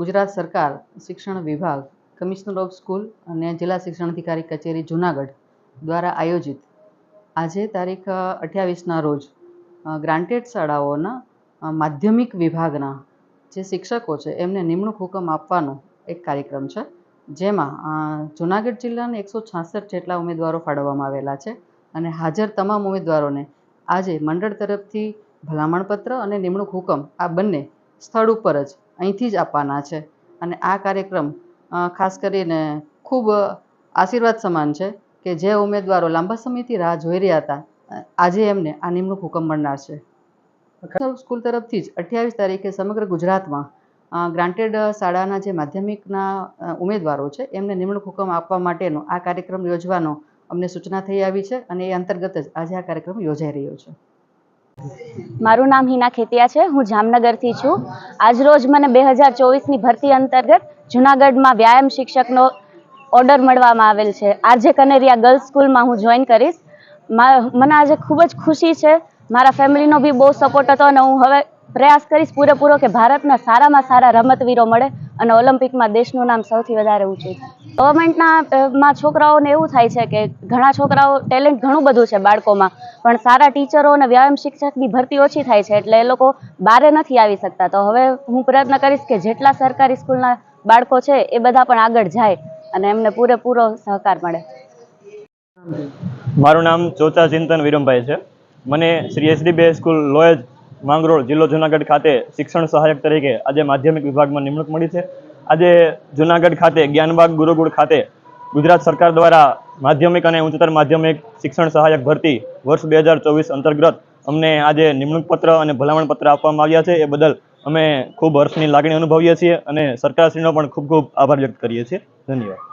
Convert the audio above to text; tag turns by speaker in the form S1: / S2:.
S1: ગુજરાત સરકાર, શિક્ષણ વિભાગ, કમિશનર ઓફ સ્કૂલ અને જિલ્લા શિક્ષણ અધિકારી કચેરી જુનાગઢ દ્વારા આયોજિત. આજે તારીખ અઠ્યાવીસના રોજ ગ્રાન્ટેડ શાળાઓના માધ્યમિક વિભાગના જે શિક્ષકો છે, એમને નિમણૂક હુકમ આપવાનો એક કાર્યક્રમ છે. જેમાં જુનાગઢ જિલ્લાના એકસો છાસઠ જેટલા ઉમેદવારો ફાળવવામાં આવેલા છે અને હાજર તમામ ઉમેદવારોને આજે મંડળ તરફથી ભલામણપત્ર અને નિમણૂક હુકમ આ બંને સ્થળ ઉપર જ અહીંથી જ આપવાના છે. અને આ કાર્યક્રમ ખાસ કરીને ખૂબ આશીર્વાદ સમાન છે કે જે ઉમેદવારો લાંબા સમયથી રાહ જોઈ રહ્યા હતા આજે એમને આ નિમણૂક હુકમ મળનાર છે. સ્કૂલ તરફથી જ અઠ્યાવીસ તારીખે સમગ્ર ગુજરાતમાં ગ્રાન્ટેડ શાળાના જે માધ્યમિકના ઉમેદવારો છે એમને નિમણૂક હુકમ આપવા માટેનો આ કાર્યક્રમ યોજવાનો અમને સૂચના થઈ આવી છે અને એ અંતર્ગત જ આજે આ કાર્યક્રમ યોજાઈ રહ્યો છે.
S2: મારું નામ હિના ખેતિયા છે. હું જામનગરથી છું. આજરોજ મને બે હજાર ચોવીસની ભરતી અંતર્ગત જુનાગઢમાં વ્યાયામ શિક્ષકનો ઓર્ડર મળવામાં આવેલ છે. આરજે કનેરિયા ગર્લ્સ સ્કૂલમાં હું જોઈન કરીશ. મને આજે ખૂબ જ ખુશી છે. મારા ફેમિલીનો બી બહુ સપોર્ટ હતો અને હું હવે પ્રયાસ કરીશ પૂરેપૂરો કે ભારતના સારામાં સારા રમતવીરો મળે અને ઓલિમ્પિકમાં દેશનું નામ સૌથી વધારે ઊંચું ગવર્મેન્ટના માં છોકરાઓને એવું થાય છે કે ઘણા છોકરાઓ ટેલેન્ટ ઘણું બધું છે બાળકોમાં, પણ સારા ટીચરો અને વ્યાયામ શિક્ષકની ભરતી ઓછી થાય છે એટલે એ લોકો બારે નથી આવી શકતા. તો હવે હું પ્રયત્ન કરીશ કે જેટલા સરકારી સ્કૂલના બાળકો છે એ બધા પણ આગળ જાય અને એમને પૂરેપૂરો સહકાર મળે.
S3: મારું નામ ચોચા ચિંતન વિરમભાઈ છે. મને શ્રી એસડી બે સ્કૂલ લોયજ માંગરોળ જિલ્લો જુનાગઢ ખાતે શિક્ષણ સહાયક તરીકે આજે માધ્યમિક વિભાગમાં નિમણૂક મળી છે. આજે જુનાગઢ ખાતે જ્ઞાનબાગ ગુરુકુળ ખાતે ગુજરાત સરકાર દ્વારા માધ્યમિક અને ઉચ્ચતર માધ્યમિક શિક્ષણ સહાયક ભરતી વર્ષ બે હજાર ચોવીસ અંતર્ગત અમને આજે નિમણૂક પત્ર અને ભલામણ પત્ર આપવામાં આવ્યા છે. એ બદલ અમે ખૂબ હર્ષની લાગણી અનુભવીએ છીએ અને સરકારશ્રીનો પણ ખૂબ ખૂબ આભાર વ્યક્ત કરીએ છીએ. ધન્યવાદ.